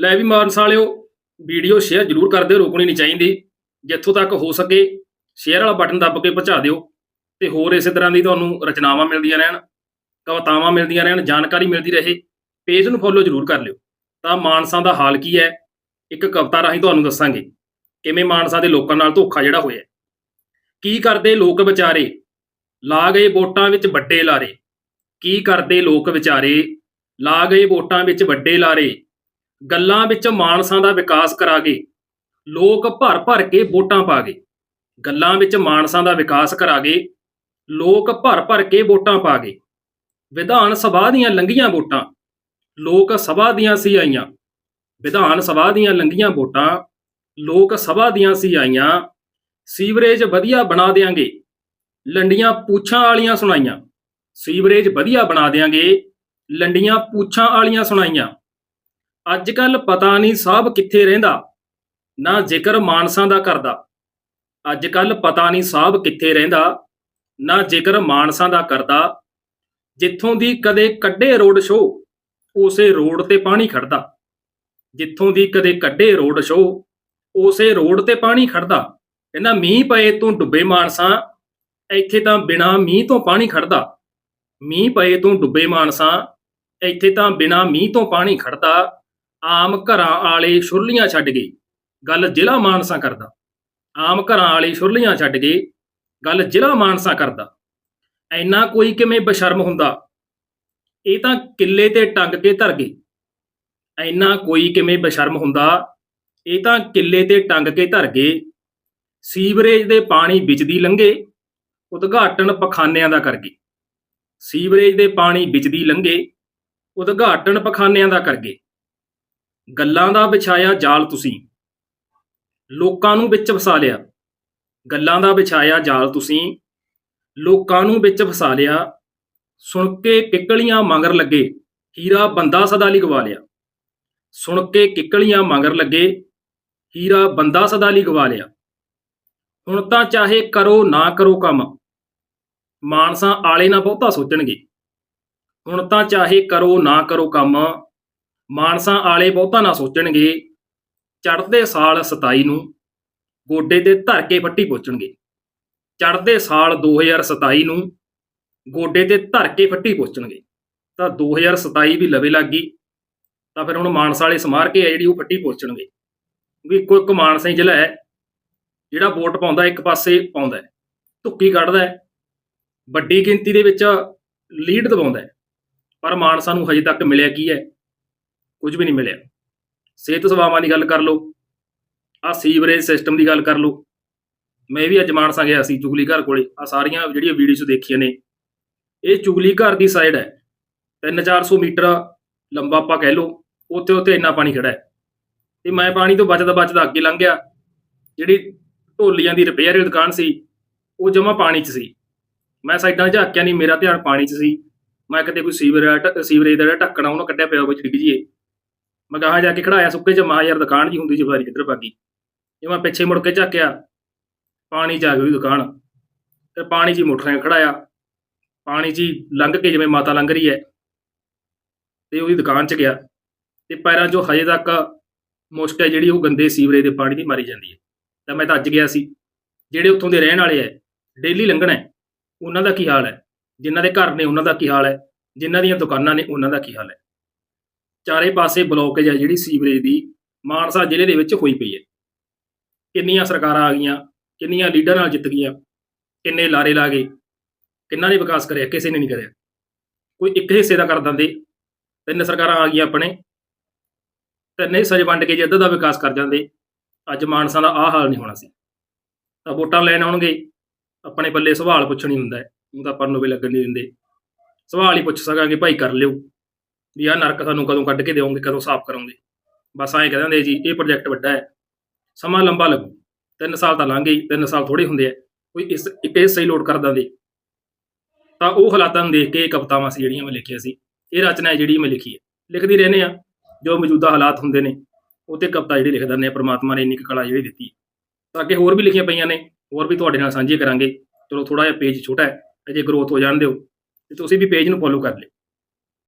ਲੈ ਵੀ ਮਾਨਸ ਵਾਲਿਓ video share ਜ਼ਰੂਰ ਕਰ ਦਿਓ, ਰੋਕਣੀ ਨਹੀਂ ਚਾਹੀਦੀ। ਜਿੱਥੋਂ ਤੱਕ ਹੋ ਸਕੇ ਸ਼ੇਅਰ ਵਾਲਾ ਬਟਨ ਦੱਬ ਕੇ ਪਹੁੰਚਾ ਦਿਓ। ਤੇ ਹੋਰ ਇਸੇ ਤਰ੍ਹਾਂ ਦੀ ਤੁਹਾਨੂੰ ਰਚਨਾਵਾਂ ਮਿਲਦੀਆਂ ਰਹਿਣ, ਕਵਿਤਾਵਾਂ ਮਿਲਦੀਆਂ ਰਹਿਣ, ਜਾਣਕਾਰੀ ਮਿਲਦੀ ਰਹੇ। ਪੇਜ ਨੂੰ ਫੋਲੋ ਜ਼ਰੂਰ ਕਰ ਲਿਓ। ਤਾਂ ਮਾਨਸਾ ਦਾ ਹਾਲ ਕੀ ਹੈ? ਇੱਕ ਕਵਿਤਾ ਰਾਹੀਂ ਤੁਹਾਨੂੰ ਦੱਸਾਂਗੇ। ਕਿਵੇਂ ਮਾਨਸਾ ਦੇ ਲੋਕਾਂ ਨਾਲ ਧੋਖਾ ਜਿਹੜਾ ਹੋਇਆ ਕੀ ਕਰਦੇ ਲੋਕ ਵਿਚਾਰੇ? ਲਾ ਗਏ ਵੋਟਾਂ ਵਿੱਚ ਵੱਡੇ ਲਾਰੇ। ਕੀ ਕਰਦੇ ਲੋਕ ਵਿਚਾਰੇ? ਲਾ ਗਏ ਵੋਟਾਂ ਵਿੱਚ ਵੱਡੇ ਲਾਰੇ। ਗੱਲਾਂ ਵਿੱਚ ਮਾਨਸਾਂ ਦਾ ਵਿਕਾਸ ਕਰਾ ਗਏ। ਲੋਕ ਭਰ ਭਰ ਕੇ ਵੋਟਾਂ ਪਾ ਗਏ। ਗੱਲਾਂ ਵਿੱਚ ਮਾਨਸਾਂ ਦਾ ਵਿਕਾਸ ਕਰਾ ਗਏ। ਲੋਕ ਭਰ ਭਰ ਕੇ ਵੋਟਾਂ ਪਾ ਗਏ। ਵਿਧਾਨ ਸਭਾ ਦੀਆਂ ਲੰਘੀਆਂ ਵੋਟਾਂ। ਲੋਕ ਸਭਾ ਦੀਆਂ ਸੀ ਆਈਆਂ। ਵਿਧਾਨ ਸਭਾ ਦੀਆਂ ਲੰਘੀਆਂ ਵੋਟਾਂ। ਲੋਕ ਸਭਾ ਦੀਆਂ ਸੀ ਆਈਆਂ। ਸੀਵਰੇਜ ਵਧੀਆ ਬਣਾ ਦੇਾਂਗੇ ਲੰਡੀਆਂ ਪੂਛਾਂ ਵਾਲੀਆਂ ਸੁਣਾਈਆਂ। ਸੀਵਰੇਜ ਵਧੀਆ ਬਣਾ ਦੇਾਂਗੇ ਲੰਡੀਆਂ ਪੂਛਾਂ ਵਾਲੀਆਂ ਸੁਣਾਈਆਂ। ਅੱਜ ਕੱਲ ਪਤਾ ਨਹੀਂ ਸਾਹਿਬ ਕਿੱਥੇ ਰਹਿੰਦਾ, ਨਾ ਜ਼ਿਕਰ ਮਾਨਸਾਂ ਦਾ ਕਰਦਾ। ਅੱਜ ਕੱਲ ਪਤਾ ਨਹੀਂ ਸਾਹਿਬ ਕਿੱਥੇ ਰਹਿੰਦਾ, ਨਾ ਜ਼ਿਕਰ ਮਾਨਸਾਂ ਦਾ ਕਰਦਾ। ਜਿੱਥੋਂ ਦੀ ਕਦੇ ਕੱਢੇ ਰੋਡ ਸ਼ੋ ਉਸੇ ਰੋਡ ਤੇ ਪਾਣੀ ਖੜਦਾ ਜਿੱਥੋਂ ਦੀ ਕਦੇ ਕੱਢੇ ਰੋਡ ਸ਼ੋ ਉਸੇ ਰੋਡ ਤੇ ਪਾਣੀ ਖੜਦਾ ਕਹਿੰਦਾ ਮੀਂਹ ਪਏ ਤੋਂ ਡੁੱਬੇ ਮਾਨਸਾਂ, ਇੱਥੇ ਤਾਂ ਬਿਨਾ ਮੀਂਹ ਤੋਂ ਪਾਣੀ ਖੜਦਾ ਮੀਂਹ ਪਏ ਤੋਂ ਡੁੱਬੇ ਮਾਨਸਾਂ, ਇੱਥੇ ਤਾਂ ਬਿਨਾ ਮੀਂਹ ਤੋਂ ਪਾਣੀ ਖੜਦਾ ਆਮ ਘਰਾਂ ਵਾਲੇ ਸ਼ੁਰਲੀਆਂ ਛੱਡ ਗਏ। ਗੱਲ ਜ਼ਿਲ੍ਹਾ ਮਾਨਸਾ ਕਰਦਾ। ਆਮ ਘਰਾਂ ਵਾਲੇ ਸ਼ੁਰਲੀਆਂ ਛੱਡ ਗਏ। ਗੱਲ ਜ਼ਿਲ੍ਹਾ ਮਾਨਸਾ ਕਰਦਾ। ਐਨਾ ਕੋਈ ਕਿਵੇਂ ਬਸ਼ਰਮ ਹੁੰਦਾ? ਇਹ ਤਾਂ ਕਿੱਲੇ ਤੇ ਟੰਗ ਕੇ ਧਰ ਗਏ। ਐਨਾ ਕੋਈ ਕਿਵੇਂ ਬਸ਼ਰਮ ਹੁੰਦਾ? ਇਹ ਤਾਂ ਕਿੱਲੇ ਤੇ ਟੰਗ ਕੇ ਧਰ ਗਏ। ਸੀਵਰੇਜ ਦੇ ਪਾਣੀ ਵਿੱਚ ਦੀ ਲੰਘੇ। ਉਦਘਾਟਨ ਪਖਾਨਿਆਂ ਦਾ ਕਰ ਗਏ। ਸੀਵਰੇਜ ਦੇ ਪਾਣੀ ਵਿੱਚ ਦੀ ਲੰਘੇ। ਉਦਘਾਟਨ ਪਖਾਨਿਆਂ ਦਾ ਕਰ ਗਏ। ਗੱਲਾਂ ਦਾ ਵਿਛਾਇਆ ਜਾਲ ਤੁਸੀਂ। ਲੋਕਾਂ ਨੂੰ ਵਿੱਚ ਫਸਾ ਲਿਆ। ਗੱਲਾਂ ਦਾ ਵਿਛਾਇਆ ਜਾਲ ਤੁਸੀਂ। ਲੋਕਾਂ ਨੂੰ ਵਿੱਚ ਫਸਾ ਲਿਆ। ਸੁਣ ਕੇ ਕਿੱਕਲੀਆਂ ਮੰਗਰ ਲੱਗੇ। ਹੀਰਾ ਬੰਦਾ ਸਦਾ ਲਈ ਗਵਾ ਲਿਆ। ਸੁਣ ਕੇ ਕਿੱਕਲੀਆਂ ਮੰਗਰ ਲੱਗੇ। ਹੀਰਾ ਬੰਦਾ ਸਦਾ ਲਈ ਗਵਾ ਲਿਆ। ਹੁਣ ਤਾਂ ਚਾਹੇ ਕਰੋ ਨਾ ਕਰੋ ਕੰਮ। ਮਾਨਸਾ ਆਲੇ ਨਾ ਬਹੁਤਾ ਸੋਚਣਗੇ। ਹੁਣ ਤਾਂ ਚਾਹੇ ਕਰੋ ਨਾ ਕਰੋ ਕੰਮ। ਮਾਨਸਾ ਆਲੇ ਬਹੁਤਾ ਨਾ ਸੋਚਣਗੇ। ਚੜ੍ਹਦੇ ਸਾਲ 27 ਨੂੰ ਗੋਡੇ ਤੇ ਧਰ ਕੇ ਫੱਟੀ ਪੋਚਣਗੇ। ਚੜ੍ਹਦੇ ਸਾਲ 2027 ਨੂੰ ਗੋਡੇ ਤੇ ਧਰ ਕੇ ਫੱਟੀ ਪੋਚਣਗੇ। ਤਾਂ 2027 ਵੀ ਲਵੇ ਲੱਗ ਗਈ, ਤਾਂ ਫਿਰ ਹੁਣ ਮਾਨਸਾ ਵਾਲੇ ਸਮਾਰ ਕੇ ਆ ਜਿਹੜੀ ਉਹ ਫੱਟੀ ਪੋਚਣਗੇ। ਵੀ ਇੱਕੋ ਇੱਕ ਮਾਨਸਾ ਹੀ ਜ਼ਿਲ੍ਹਾ ਹੈ, ਜਿਹੜਾ ਵੋਟ ਪਾਉਂਦਾ ਇੱਕ ਪਾਸੇ ਪਾਉਂਦਾ ਧੁੱਕੀ ਕੱਢਦਾ ਵੱਡੀ ਗਿਣਤੀ ਦੇ ਵਿੱਚ ਲੀਡ ਦਬਾਉਂਦਾ ਪਰ ਮਾਨਸਾ ਨੂੰ ਹਜੇ ਤੱਕ ਮਿਲਿਆ ਕੀ ਹੈ? ਕੁਝ ਵੀ ਨਹੀਂ ਮਿਲਿਆ। ਸਿਹਤ ਸੇਵਾਵਾਂ ਦੀ ਗੱਲ ਕਰ ਲਓ ਆ ਸੀਵਰੇਜ ਸਿਸਟਮ ਦੀ ਗੱਲ ਕਰ ਲਓ। ਮੈਂ ਵੀ ਅੱਜ ਮਾਨਸਾ ਗਿਆ ਸੀ ਚੁਗਲੀ ਘਰ ਕੋਲੇ। ਆ ਸਾਰੀਆਂ ਜਿਹੜੀਆਂ ਵੀਡੀਓਜ਼ ਦੇਖੀਆਂ ਨੇ, ਇਹ ਚੁਗਲੀ ਘਰ ਦੀ ਸਾਈਡ ਹੈ। 3-400 ਮੀਟਰ ਲੰਬਾ ਆਪਾਂ ਕਹਿ ਲਓ ਉੱਥੇ ਉੱਥੇ ਇੰਨਾ ਪਾਣੀ ਖੜਾ ਹੈ। ਤੇ ਮੈਂ ਪਾਣੀ ਤੋਂ ਬਚਦਾ ਬਚਦਾ ਅੱਗੇ ਲੰਘ ਗਿਆ। ਜਿਹੜੀ ਢੋਲੀਆਂ ਦੀ ਰਿਪੇਅਰ ਦੀ ਦੁਕਾਨ ਸੀ, ਉਹ ਜਮਾ ਪਾਣੀ 'ਚ ਸੀ। ਮੈਂ ਸਾਈਡਾਂ 'ਚ ਝਾਕਿਆ ਨਹੀਂ ਮੇਰਾ ਧਿਆਨ ਪਾਣੀ 'ਚ ਸੀ। ਮੈਂ ਕਿਤੇ ਕੋਈ ਸੀਵਰੇਜ ਸੀਵਰੇਜ ਦਾ ਜਿਹੜਾ ਢੱਕਣਾ ਉਹਨੂੰ ਕੱਢਿਆ ਪਿਆ ਵਿੱਚ ਡਿੱਗ ਜੀਏ ਮੈਂ ਗਾਹਾਂ ਜਾ ਕੇ ਖੜਾਇਆ ਸੁੱਕੇ 'ਚ, ਮਾ ਯਾਰ ਦੁਕਾਨ ਜੀ ਹੁੰਦੀ ਸੀ ਬਾਰੀ ਕਿੱਧਰ ਭਾਗੀ। ਜੇ ਮੈਂ ਪਿੱਛੇ ਮੁੜ ਕੇ ਝਾਕਿਆ, ਪਾਣੀ 'ਚ ਆ ਗਈ ਉਹਦੀ ਦੁਕਾਨ। ਤੇ ਪਾਣੀ 'ਚ ਹੀ ਮੋਟਰਸਾਈਕਲ ਖੜਾਇਆ। ਪਾਣੀ 'ਚ ਹੀ ਲੰਘ ਕੇ ਜਿਵੇਂ ਮਾਤਾ ਲੰਘ ਰਹੀ ਹੈ, ਤੇ ਉਹਦੀ ਦੁਕਾਨ 'ਚ ਗਿਆ। ਤੇ ਪੈਰਾਂ 'ਚੋਂ ਹਜੇ ਤੱਕ ਮੁਸ਼ਕ ਹੈ ਜਿਹੜੀ ਉਹ ਗੰਦੇ ਸੀਵਰੇਜ ਦੇ ਪਾਣੀ ਦੀ ਮਾਰੀ ਜਾਂਦੀ ਹੈ। ਤਾਂ ਮੈਂ ਤਾਂ ਅੱਜ ਗਿਆ ਸੀ। ਜਿਹੜੇ ਉੱਥੋਂ ਦੇ ਰਹਿਣ ਵਾਲੇ ਐ ਡੇਲੀ ਲੰਘਣਾ ਉਹਨਾਂ ਦਾ ਕੀ ਹਾਲ ਹੈ? ਜਿਨ੍ਹਾਂ ਦੇ ਘਰ ਨੇ ਉਹਨਾਂ ਦਾ ਕੀ ਹਾਲ ਹੈ? ਜਿਨ੍ਹਾਂ ਦੀਆਂ ਦੁਕਾਨਾਂ ਨੇ ਉਹਨਾਂ ਦਾ ਕੀ ਹਾਲ ਹੈ? ਚਾਰੇ ਪਾਸੇ ਬਲੌਕੇਜ ਹੈ ਜਿਹੜੀ ਸੀਵਰੇਜ ਦੀ, ਮਾਨਸਾ ਜ਼ਿਲ੍ਹੇ ਦੇ ਵਿੱਚ ਹੋਈ ਪਈ ਹੈ। ਕਿੰਨੀਆਂ ਸਰਕਾਰਾਂ ਆ ਗਈਆਂ, ਕਿੰਨੀਆਂ ਲੀਡਰ ਨਾਲ ਜਿੱਤ ਗਈਆਂ, ਕਿੰਨੇ ਲਾਰੇ ਲਾ ਗਏ, ਕਿੰਨਾ ਨੇ ਵਿਕਾਸ ਕਰਿਆ, ਕਿਸੇ ਨੇ ਨਹੀਂ ਕਰਿਆ। ਕੋਈ ਇੱਕ ਹਿੱਸੇ ਦਾ ਕਰ ਦਿੰਦੇ, ਤਿੰਨ ਸਰਕਾਰਾਂ ਆ ਗਈਆਂ ਆਪਣੇ, ਤਿੰਨੇ ਹਿੱਸੇ ਵੰਡ ਕੇ ਜੇ ਅੱਧਾ ਦਾ ਵਿਕਾਸ ਕਰ ਜਾਂਦੇ, ਅੱਜ ਮਾਨਸਾ ਦਾ ਆਹ ਹਾਲ ਨਹੀਂ ਹੋਣਾ ਸੀ। ਤਾਂ ਵੋਟਾਂ ਲੈਣ ਆਉਣਗੇ, ਆਪਣੇ ਪੱਲੇ ਸਵਾਲ ਪੁੱਛਣੀ ਹੁੰਦਾ ਹੈ ਉਹ ਤਾਂ ਆਪਾਂ ਨੂੰ ਵੀ ਲੱਗਣ ਨਹੀਂ ਦਿੰਦੇ। ਸਵਾਲ ਹੀ ਪੁੱਛ ਸਕਾਂਗੇ, ਭਾਈ ਕਰ ਲਿਓ। ਵੀ ਆਹ ਨਰਕ ਸਾਨੂੰ ਕਦੋਂ ਕੱਢ ਕੇ ਦਿਓਗੇ, ਕਦੋਂ ਸਾਫ਼ ਕਰੋਗੇ। ਬਸ ਐਂ ਕਹਿ ਦਿੰਦੇ ਜੀ, ਇਹ ਪ੍ਰੋਜੈਕਟ ਵੱਡਾ ਹੈ। ਸਮਾਂ ਲੰਬਾ ਲੱਗੂ। ਤਿੰਨ ਸਾਲ ਤਾਂ ਲੰਘ ਗਏ, ਤਿੰਨ ਸਾਲ ਥੋੜੇ ਹੁੰਦੇ ਆ। ਕੋਈ ਇਸ, ਇੱਕ ਹਿੱਸਾ ਹੀ ਲੋਡ ਕਰ ਦਿੰਦੇ ਤਾਂ ਉਹ ਹਾਲਾਤਾਂ ਨੂੰ ਦੇਖ ਕੇ ਇਹ ਕਵਿਤਾਵਾਂ ਸੀ ਜਿਹੜੀਆਂ ਮੈਂ ਲਿਖੀਆਂ ਸੀ। ਇਹ ਰਚਨਾ ਹੈ ਜਿਹੜੀ ਮੈਂ ਲਿਖੀ ਹੈ। ਲਿਖਦੀ ਰਹਿੰਦੇ ਆ ਜੋ ਮੌਜੂਦਾ ਹਾਲਾਤ ਹੁੰਦੇ ਨੇ, ਉਹ ਤੇ ਕਵਿਤਾ ਜਿਹੜੀ ਲਿਖ ਦਿੰਦੇ ਆ ਪ੍ਰਮਾਤਮਾ ਨੇ ਇੰਨੀ ਕੁ ਕਲਾ ਜਿਹੜੀ ਦਿੱਤੀ। ਤਾਂ ਅੱਗੇ ਹੋਰ ਵੀ ਲਿਖੀਆਂ ਪਈਆਂ ਨੇ, ਹੋਰ ਵੀ ਤੁਹਾਡੇ ਨਾਲ ਸਾਂਝੀਆਂ ਕਰਾਂਗੇ। ਚਲੋ ਥੋੜਾ ਜਿਹਾ ਪੇਜ ਛੋਟਾ ਹੈ, ਅਜੇ ਗਰੋਥ ਹੋ ਜਾਣ ਦਿਓ। ਤੇ ਤੁਸੀਂ ਵੀ ਪੇਜ ਨੂੰ ਫੋਲੋ ਕਰ ਲਿਓ।